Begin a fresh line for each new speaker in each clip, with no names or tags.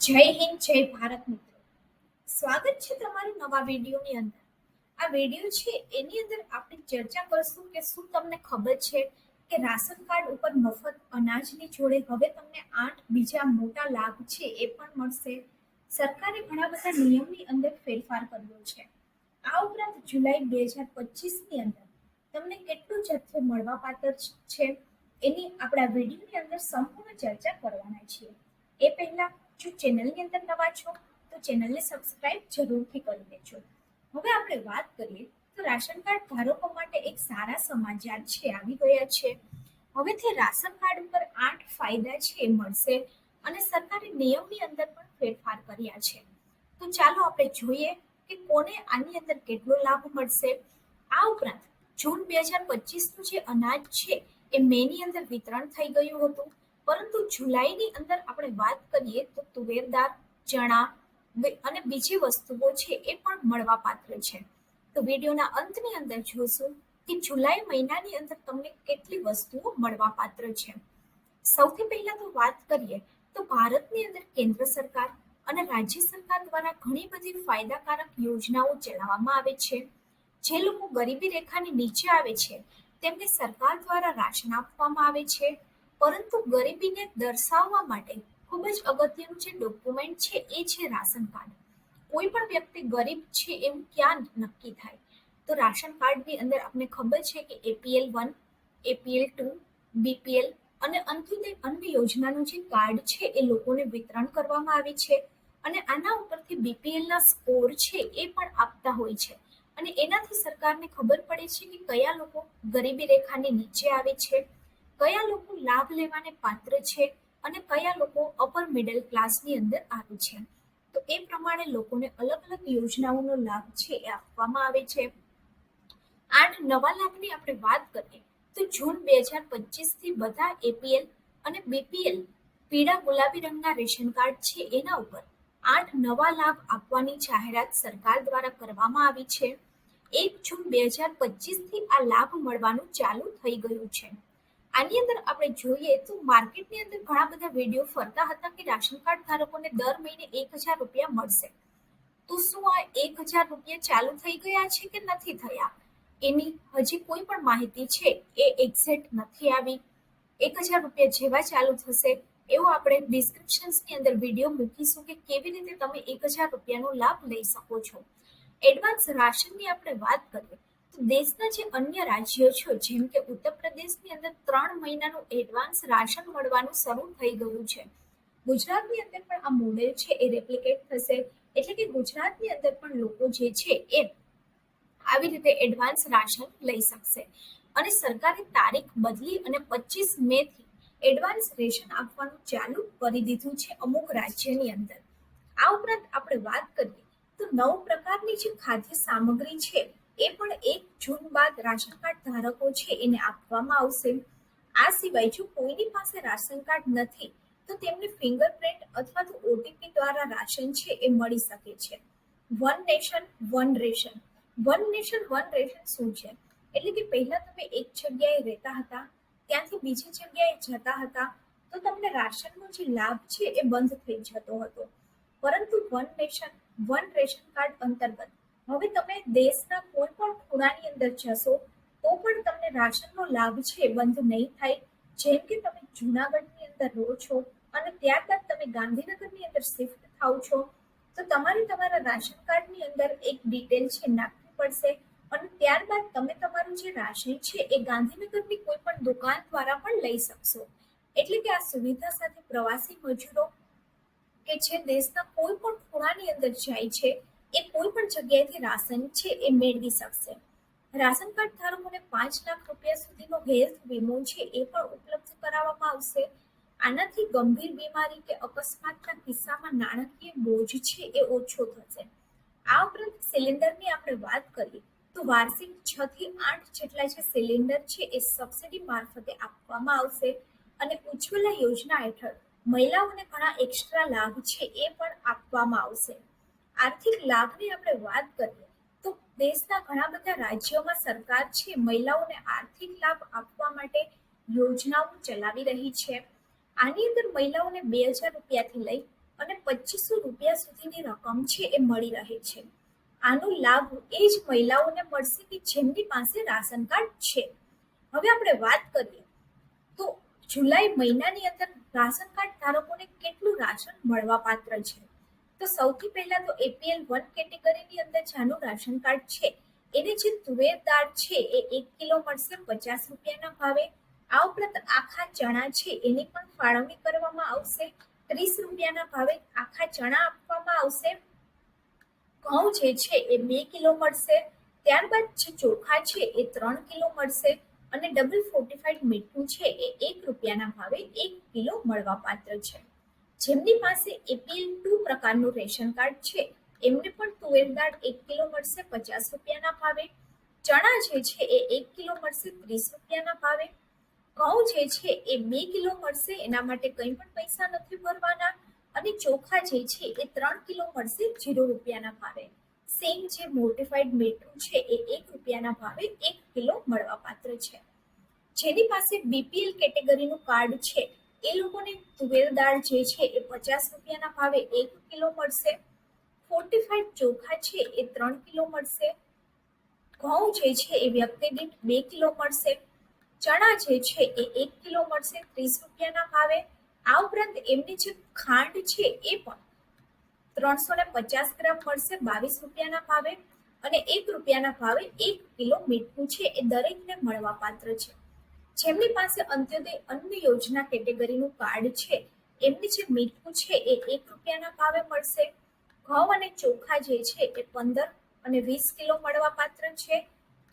જય હિન્દ, જય ભારત મિત્રો. સ્વાગત છે તમારું નવા વિડીયોની અંદર. આ વીડિયો છે, એની અંદર આપણે ચર્ચા કરશું કે શું તમને ખબર છે કે રાશન કાર્ડ ઉપર મફત અનાજની જોડે હવે તમને આઠ બીજા મોટા લાભ છે એ પણ મળશે. સરકારે ઘણા બધા નિયમની અંદર ફેરફાર કર્યો છે. આ ઉપરાંત જુલાઈ બે હજાર પચીસની અંદર તમને કેટલું જથ્થો મળવા પાત્ર છે, એની આપણા વિડીયોની અંદર સંપૂર્ણ ચર્ચા કરવાના છીએ. એ પહેલા જો ચેનલની અંદર નવા છો, તો ચેનલને સબસ્ક્રાઇબ જરૂરથી કરી દેજો હવે આપણે વાત કરીએ, તો રાશન કાર્ડ ધારકો માટે એક સારા સમાચાર છે, આવી ગયા છે. હવેથી રાશન કાર્ડ ઉપર આઠ ફાયદા છે, એ મળશે અને સરકારે નિયમની અંદર પણ ફેરફાર કર્યા છે. તો ચાલો આપણે જોઈએ કે કોને આની અંદર કેટલો લાભ મળશે. આ ઉપરાંત જૂન બે હજાર પચીસનું જે અનાજ છે, એ મેની અંદર વિતરણ થઈ ગયું હતું. પરંતુ જુલાઈની અંદર આપણે વાત કરીએ તો તુવેરદાર ચણા અને બીજી વસ્તુઓ છે એ પણ મળવા પાત્ર છે. તો વિડીયોના અંતની અંદર જોશું કે જુલાઈ મહિનાની અંદર તમને કેટલી વસ્તુઓ મળવા પાત્ર છે. સૌથી પહેલા તો વાત કરીએ તો ભારતની અંદર કેન્દ્ર સરકાર અને રાજ્ય સરકાર દ્વારા ઘણી બધી ફાયદાકારક યોજનાઓ ચલાવવામાં આવે છે. જે લોકો ગરીબી રેખાની નીચે આવે છે, તેમને સરકાર દ્વારા રાશન આપવામાં આવે છે. પરંતુ ગરીબીને દર્શાવવા માટે ખૂબ જ અગત્યનું જે ડોક્યુમેન્ટ છે એ છે રાશન કાર્ડ. કોઈ પણ વ્યક્તિ ગરીબ છે એવું ક્યાં નક્કી થાય? તો રાશન કાર્ડની અંદર આપણે ખબર છે કે APL one APL two BPL અને અંત્યોદય અન્ન યોજનાનું જે કાર્ડ છે એ લોકોને વિતરણ કરવામાં આવે છે અને આના ઉપરથી બીપીએલના સ્કોર છે એ પણ આપતા હોય છે. અને એનાથી સરકારને ખબર પડે છે કે કયા લોકો ગરીબી રેખાની નીચે આવે છે કયા લોકો લાભ લેવાને પાત્ર છે અને કયા લોકો અપર મિડલ ક્લાસની અંદર આવે છે? તો એ પ્રમાણે લોકોને અલગ અલગ યોજનાઓનો લાભ છે એ આપવામાં આવે છે. આઠ, નવા લાભની આપણે વાત કરીએ તો જૂન બે હજાર પચીસથી બધા એપીએલ અને બીપીએલ પીળા ગુલાબી રંગના રેશન કાર્ડ છે એના ઉપર આઠ નવા લાભ આપવાની જાહેરાત સરકાર દ્વારા કરવામાં આવી છે. એક જૂન બે હજાર પચીસથી આ લાભ મળવાનું ચાલુ થઈ ગયું છે. આની અંદર આપણે જોઈએ તો માર્કેટની અંદર ઘણા બધા વીડિયો ફરતા હતા કે રાશન કાર્ડ ધારકોને દર મહિને એક હજાર રૂપિયા મળશે. તો શું આ એક હજાર રૂપિયા ચાલુ થઈ ગયા છે કે નથી થયા? એની હજી કોઈ પણ માહિતી છે એ એક્ઝેક્ટ નથી આવી. એક હજાર રૂપિયા જેવા ચાલુ થશે એવો આપણે ડિસ્ક્રિપ્શન્સની અંદર વીડિયો મૂકીશું કે કેવી રીતે તમે એક હજાર રૂપિયાનો લાભ લઈ શકો છો. એડવાન્સ રાશનની આપણે વાત કરીએ દેશના જે અન્ય રાજ્યો છે, જેમ કે ઉત્તર પ્રદેશની અંદર ત્રણ મહિનાનું એડવાન્સ રાશન મળવાનું શરૂ થઈ ગયું છે. ગુજરાતની અંદર પણ આ મોડેલ છે એ રેપ્લિકેટ થશે. એટલે કે ગુજરાતની અંદર પણ લોકો જે છે એ આવી રીતે એડવાન્સ રાશન લઈ શકશે. અને સરકારે તારીખ બદલી અને પચીસ મે થી એડવાન્સ રેશન આપવાનું ચાલુ કરી દીધું છે અમુક રાજ્યની અંદર. આ ઉપરાંત આપણે વાત કરીએ તો નવ પ્રકારની જે ખાદ્ય સામગ્રી છે એ પણ એક જૂન બાદ રાશન કાર્ડ ધારકો છે, એને આપવામાં આવશે. આ સિવાય જો કોઈની પાસે રાશન કાર્ડ નથી, તો તેમને ફિંગરપ્રિન્ટ અથવા તો ઓટીપી દ્વારા રાશન છે એ મળી શકે છે. One nation, one ration. One nation, one ration શું છે? એટલે કે પહેલા તમે એક જગ્યાએ રહેતા હતા, ત્યાંથી બીજી જગ્યાએ જતા હતા, તો તમને રાશનનો જે લાભ છે એ બંધ થઈ જતો હતો. પરંતુ one nation, one ration card અંતર્ગત હવે તમે દેશના કોઈ પણ ખૂણાની અંદર જશો, તો પણ તમને રાશનનો લાભ છે, બંધ નહીં થાય. જેમ કે તમે જુનાગઢની અંદર રહો છો અને ત્યારબાદ તમે ગાંધીનગરની અંદર શિફ્ટ થાવ છો, તો તમારે તમારા રાશન કાર્ડની અંદર એક ડિટેલ છે નાખવી પડશે અને ત્યારબાદ તમે તમારું જે રાશન છે એ ગાંધીનગરની કોઈ પણ દુકાન દ્વારા પણ લઈ શકશો. એટલે કે આ સુવિધા સાથે પ્રવાસી મજૂરો કે જે દેશના કોઈ પણ ખૂણાની અંદર જાય છે એ કોઈ પણ જગ્યાએથી રાશન છે એ મેળવી શકશે. રાશન કાર્ડ ધારકોને પાંચ લાખ રૂપિયા સુધીનો હેલ્થ વીમો છે એ પણ ઉપલબ્ધ કરાવવામાં આવશે. આનાથી ગંભીર બીમારી કે અકસ્માતના કિસ્સામાં નાણાકીય બોજ છે એ ઓછો થશે. આ ઉપરાંત સિલિન્ડરની આપણે વાત કરીએ, તો વાર્ષિક છ થી આઠ જેટલા જે સિલિન્ડર છે એ સબસિડી મારફતે આપવામાં આવશે અને ઉજ્જવલા યોજના હેઠળ મહિલાઓને ઘણા એક્સ્ટ્રા લાભ છે એ પણ આપવામાં આવશે. આર્થિક લાભની આપણે વાત કરીએ, તો દેશના ઘણા બધા રાજ્યોમાં સરકાર છે, મહિલાઓને આર્થિક લાભ આપવા માટે યોજનાઓ ચલાવી રહી છે. આની અંદર મહિલાઓને બે હજાર રૂપિયાથી લઈ અને પચીસો રૂપિયા સુધીની રકમ છે એ મળી રહે છે. આનો લાભ એ જ મહિલાઓને મળશે કે જેમની પાસે રાશન કાર્ડ છે. હવે આપણે વાત કરીએ, તો જુલાઈ મહિનાની અંદર રાશન કાર્ડ ધારકોને કેટલું રાશન મળવા પાત્ર છે? તો સૌથી પહેલા તો એપીએલ વન કેટેગરીની અંદર જેનું રાશન કાર્ડ છે. એને જે તુવેર દાળ છે એ એક કિલો મળશે પચાસ રૂપિયાના ભાવે. આ ઉપરાંત આખા ચણા છે એની પણ ફાળવણી કરવામાં આવશે. ત્રીસ રૂપિયાના ભાવે આખા ચણા આપવામાં આવશે. ઘઉં જે છે એ બે કિલો મળશે. ત્યારબાદ જે ચોખા છે એ ત્રણ કિલો મળશે. અને ડબલ ફોર્ટિફાઈડ મીઠું છે એ એક રૂપિયાના ભાવે એક કિલો મળવા પાત્ર છે. જેમની પાસે એપીએલ ટુ પ્રકારનું રેશન કાર્ડ છે, એમને પણ તુવેર દાળ એક કિલો મળશે પચાસ રૂપિયાના ભાવે. ચણા જે છે એ એક કિલો મળશે ત્રીસ રૂપિયાના ભાવે. ઘઉં જે છે એ બે કિલો મળશે, એના માટે કંઈ પણ પૈસા નથી ભરવાના. અને ચોખા જે છે એ ત્રણ કિલો મળશે જીરો રૂપિયાના ભાવે. સેમ જે મોર્ટિફાઈડ મીઠું છે એ એક રૂપિયાના ભાવે એક કિલો મળવા પાત્ર છે. જેની પાસે બીપીએલ કેટેગરીનું કાર્ડ છે એ લોકોને તુવેર દાળ જે છે એ પચાસ રૂપિયાના ભાવે એક કિલો મળશે. ફોર્ટિફાઈડ ચોખા છે એ ત્રણ કિલો મળશે. ઘઉં જે છે એ વ્યક્તિ દીઠ બે કિલો મળશે. ચણા જે છે એ એક કિલો મળશે ત્રીસ રૂપિયાના ભાવે. આ ઉપરાંત એમની જે ખાંડ છે એ પણ ત્રણસો ને પચાસ ગ્રામ મળશે બાવીસ રૂપિયાના ભાવે. અને એક રૂપિયાના ભાવે એક કિલો મીઠું છે એ દરેકને મળવા પાત્ર છે. જેમની પાસે અંત્યોદય અન્ન યોજના કેટેગરીનું કાર્ડ છે, એમની જે મીઠું છે એ એક રૂપિયાના ભાવે મળશે. ઘઉં અને ચોખા જે છે એ પંદર અને વીસ કિલો મળવા પાત્ર છે.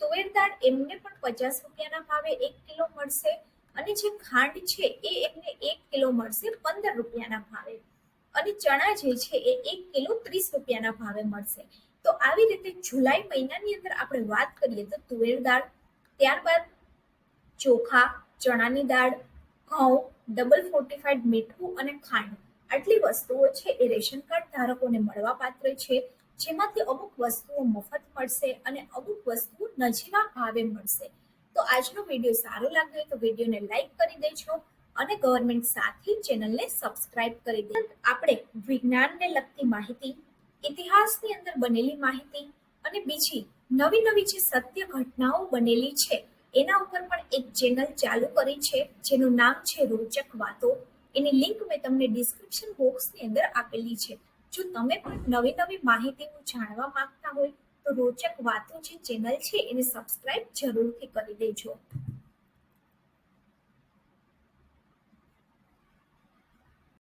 તુવેર દાળ એમને પણ પચાસ રૂપિયાના ભાવે એક કિલો મળશે અને જે ખાંડ છે એ એમને એક કિલો મળશે પંદર રૂપિયાના ભાવે. અને ચણા જે છે એ એક કિલો ત્રીસ રૂપિયાના ભાવે મળશે. તો આવી રીતે જુલાઈ મહિનાની અંદર આપણે વાત કરીએ તો તુવેર દાળ, ત્યારબાદ ચોખા, ચણાની દાળ, ઘઉં ડબલ ફોર્ટિફાઈડ મીઠું અને ખાંડ. આટલી વસ્તુઓ છે એ રેશન કાર્ડ ધારકોને મળવા પાત્ર છે, જેમાંથી અમુક વસ્તુઓ મફત મળશે અને અમુક વસ્તુઓ નજીવા ભાવે મળશે. તો આજનો વીડિયો સારો લાગ્યો તો વિડીયોને લાઈક કરી દેજો અને ગવર્મેન્ટ સાથે ચેનલને સબસ્ક્રાઇબ કરી દે. આપણે વિજ્ઞાનને લગતી માહિતી, ઇતિહાસની અંદર બનેલી માહિતી અને બીજી નવી નવી જે સત્ય ઘટનાઓ બનેલી છે એના ઉપર પણ એક ચેનલ ચાલુ કરી છે, જેનું નામ છે રોચક વાતો. એની લિંક મેં તમને ડિસ્ક્રિપ્શન બોક્સની અંદર આપેલી છે. જો તમે પણ નવી નવી માહિતીઓ જાણવા માંગતા હોય, તો રોચક વાતો જે ચેનલ છે, એને સબસ્ક્રાઇબ જરૂરથી કરી દેજો.